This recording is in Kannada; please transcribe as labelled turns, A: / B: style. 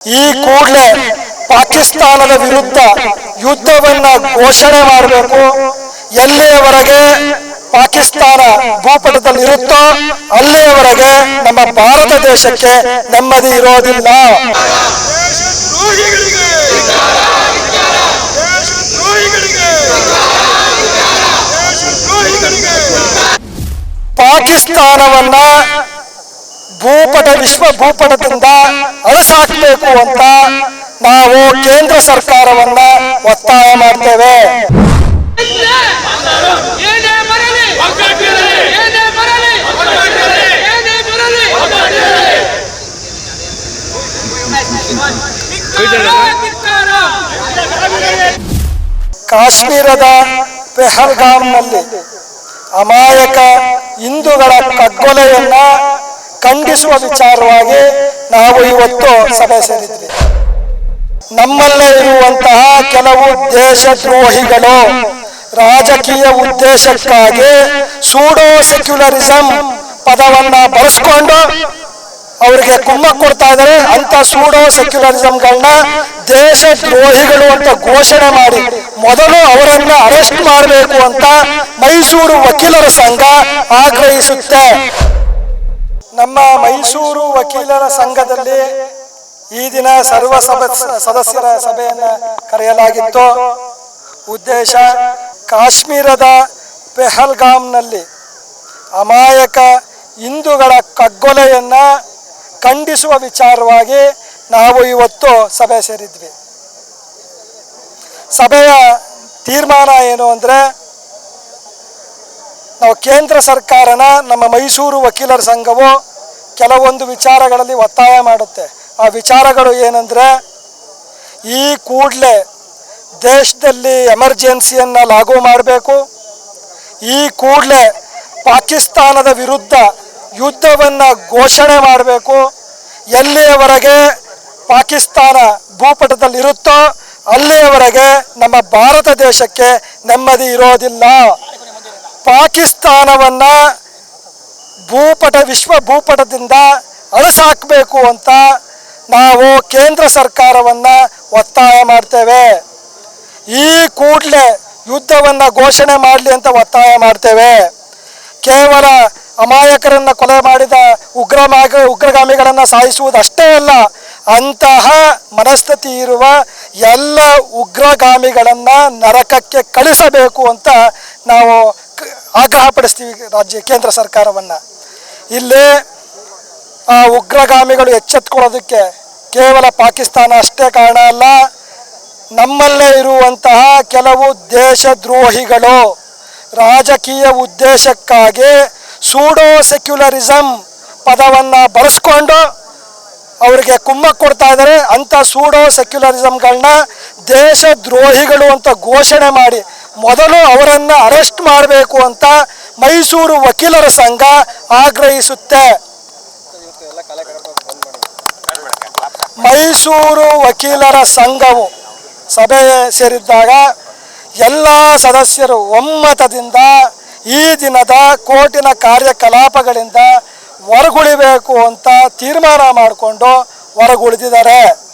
A: ಈ ಕೂಡಲೇ ಪಾಕಿಸ್ತಾನದ ವಿರುದ್ಧ ಯುದ್ಧವನ್ನ ಘೋಷಣೆ ಮಾಡಬೇಕು. ಎಲ್ಲಿಯವರೆಗೆ ಪಾಕಿಸ್ತಾನ ಭೂಪಟದಲ್ಲಿ ಇರುತ್ತೋ ಅಲ್ಲಿಯವರೆಗೆ ನಮ್ಮ ಭಾರತ ದೇಶಕ್ಕೆ ನೆಮ್ಮದಿ ಇರೋದಿಲ್ಲ. ಪಾಕಿಸ್ತಾನವನ್ನ ಭೂಪಟ ವಿಶ್ವ ಭೂಪಟದಿಂದ ಅಳಿಸಾಕ್ಬೇಕು ಅಂತ ನಾವು ಕೇಂದ್ರ ಸರ್ಕಾರವನ್ನ ಒತ್ತಾಯ ಮಾಡ್ತೇವೆ. ಕಾಶ್ಮೀರದ ಪೆಹಲ್ಗಾಮ್ನಲ್ಲಿ ಅಮಾಯಕ ಹಿಂದೂಗಳ ಕಗ್ಗೊಲೆಯನ್ನ ಖಂಡಿಸುವ ವಿಚಾರವಾಗಿ ನಾವು ಇವತ್ತು ಸಭೆ ಸೇರಿದ್ವಿ ನಮ್ಮಲ್ಲೇ ಇರುವಂತಹ ಕೆಲವು ದೇಶದ್ರೋಹಿಗಳು ರಾಜಕೀಯ ಉದ್ದೇಶಕ್ಕಾಗಿ ಸೂಡೋ ಸೆಕ್ಯುಲರಿಸಂ ಪದವನ್ನ ಬಳಸ್ಕೊಂಡು ಅವರಿಗೆ ಕುಮ್ಮ ಕೊಡ್ತಾ ಇದ್ದಾರೆ. ಅಂತ ಸೂಡೋ ಸೆಕ್ಯುಲರಿಸಂಗಳನ್ನ ದೇಶದ್ರೋಹಿಗಳು ಅಂತ ಘೋಷಣೆ ಮಾಡಿ ಮೊದಲು ಅವರನ್ನ ಅರೆಸ್ಟ್ ಮಾಡಬೇಕು ಅಂತ ಮೈಸೂರು ವಕೀಲರ ಸಂಘ ಆಗ್ರಹಿಸುತ್ತೆ. ನಮ್ಮ ಮೈಸೂರು ವಕೀಲರ ಸಂಘದಲ್ಲಿ ಈ ದಿನ ಸರ್ವ ಸದಸ್ಯರ ಸಭೆಯನ್ನು ಕರೆಯಲಾಗಿತ್ತು. ಉದ್ದೇಶ ಕಾಶ್ಮೀರದ ಪೆಹಲ್ಗಾಮ್ನಲ್ಲಿ ಅಮಾಯಕ ಹಿಂದೂಗಳ ಕಗ್ಗೊಲೆಯನ್ನು ಖಂಡಿಸುವ ವಿಚಾರವಾಗಿ ನಾವು ಇವತ್ತು ಸಭೆ ಸೇರಿದ್ವಿ. ಸಭೆಯ ತೀರ್ಮಾನ ಏನು ಅಂದರೆ ನಾವು ಕೇಂದ್ರ ಸರ್ಕಾರನ, ನಮ್ಮ ಮೈಸೂರು ವಕೀಲರ ಸಂಘವು ಕೆಲವೊಂದು ವಿಚಾರಗಳಲ್ಲಿ ಒತ್ತಾಯ ಮಾಡುತ್ತೆ. ಆ ವಿಚಾರಗಳು ಏನಂದರೆ, ಈ ಕೂಡಲೇ ದೇಶದಲ್ಲಿ ಎಮರ್ಜೆನ್ಸಿಯನ್ನು ಲಾಗು ಮಾಡಬೇಕು. ಈ ಕೂಡಲೇ ಪಾಕಿಸ್ತಾನದ ವಿರುದ್ಧ ಯುದ್ಧವನ್ನು ಘೋಷಣೆ ಮಾಡಬೇಕು. ಎಲ್ಲಿಯವರೆಗೆ ಪಾಕಿಸ್ತಾನ ಭೂಪಟದಲ್ಲಿರುತ್ತೋ ಅಲ್ಲಿಯವರೆಗೆ ನಮ್ಮ ಭಾರತ ದೇಶಕ್ಕೆ ನೆಮ್ಮದಿ ಇರೋದಿಲ್ಲ. ಪಾಕಿಸ್ತಾನವನ್ನ ಭೂಪಟ, ವಿಶ್ವ ಭೂಪಟದಿಂದ ಅಳಿಸಾಕಬೇಕು ಅಂತ ನಾವು ಕೇಂದ್ರ ಸರ್ಕಾರವನ್ನ ಒತ್ತಾಯ ಮಾಡ್ತೇವೆ. ಈ ಕೂಡಲೇ ಯುದ್ಧವನ್ನ ಘೋಷಣೆ ಮಾಡಲಿ ಅಂತ ಒತ್ತಾಯ ಮಾಡ್ತೇವೆ. ಕೇವಲ ಅಮಾಯಕರನ್ನು ಕೊಲೆ ಮಾಡಿದ ಉಗ್ರಮಾಗ, ಉಗ್ರಗಾಮಿಗಳನ್ನು ಸಾಯಿಸುವುದಷ್ಟೇ ಅಲ್ಲ, ಅಂತಹ ಮನಸ್ಥಿತಿ ಇರುವ ಎಲ್ಲ ಉಗ್ರಗಾಮಿಗಳನ್ನು ನರಕಕ್ಕೆ ಕಳಿಸಬೇಕು ಅಂತ ನಾವು ಆಗ್ರಹಪಡಿಸ್ತೀವಿ ರಾಜ್ಯ ಕೇಂದ್ರ ಸರ್ಕಾರವನ್ನು. ಇಲ್ಲಿ ಉಗ್ರಗಾಮಿಗಳು ಎಚ್ಚೆತ್ಕೊಳ್ಳೋದಕ್ಕೆ ಕೇವಲ ಪಾಕಿಸ್ತಾನ ಅಷ್ಟೇ ಕಾರಣ ಅಲ್ಲ, ನಮ್ಮಲ್ಲೇ ಇರುವಂತಹ ಕೆಲವು ದೇಶದ್ರೋಹಿಗಳು ರಾಜಕೀಯ ಉದ್ದೇಶಕ್ಕಾಗಿ ಸೂಡೋ ಸೆಕ್ಯುಲರಿಸಮ್ ಪದವನ್ನು ಬಳಸ್ಕೊಂಡು ಅವರಿಗೆ ಕುಮ್ಮ ಕೊಡ್ತಾ ಇದ್ದಾರೆ. ಅಂಥ ಸೂಡೋ ಸೆಕ್ಯುಲರಿಸಮ್ಗಳನ್ನ ದೇಶದ್ರೋಹಿಗಳು ಅಂತ ಘೋಷಣೆ ಮಾಡಿ ಮೊದಲು ಅವರನ್ನು ಅರೆಸ್ಟ್ ಮಾಡಬೇಕು ಅಂತ ಮೈಸೂರು ವಕೀಲರ ಸಂಘ ಆಗ್ರಹಿಸುತ್ತೆ. ಮೈಸೂರು ವಕೀಲರ ಸಂಘವು ಸಭೆ ಸೇರಿದ್ದಾಗ ಎಲ್ಲ ಸದಸ್ಯರು ಒಮ್ಮತದಿಂದ ಈ ದಿನದ ಕೋರ್ಟಿನ ಕಾರ್ಯಕಲಾಪಗಳಿಂದ ಹೊರಗುಳಿಬೇಕು ಅಂತ ತೀರ್ಮಾನ ಮಾಡಿಕೊಂಡು ಹೊರಗುಳಿದಿದ್ದಾರೆ.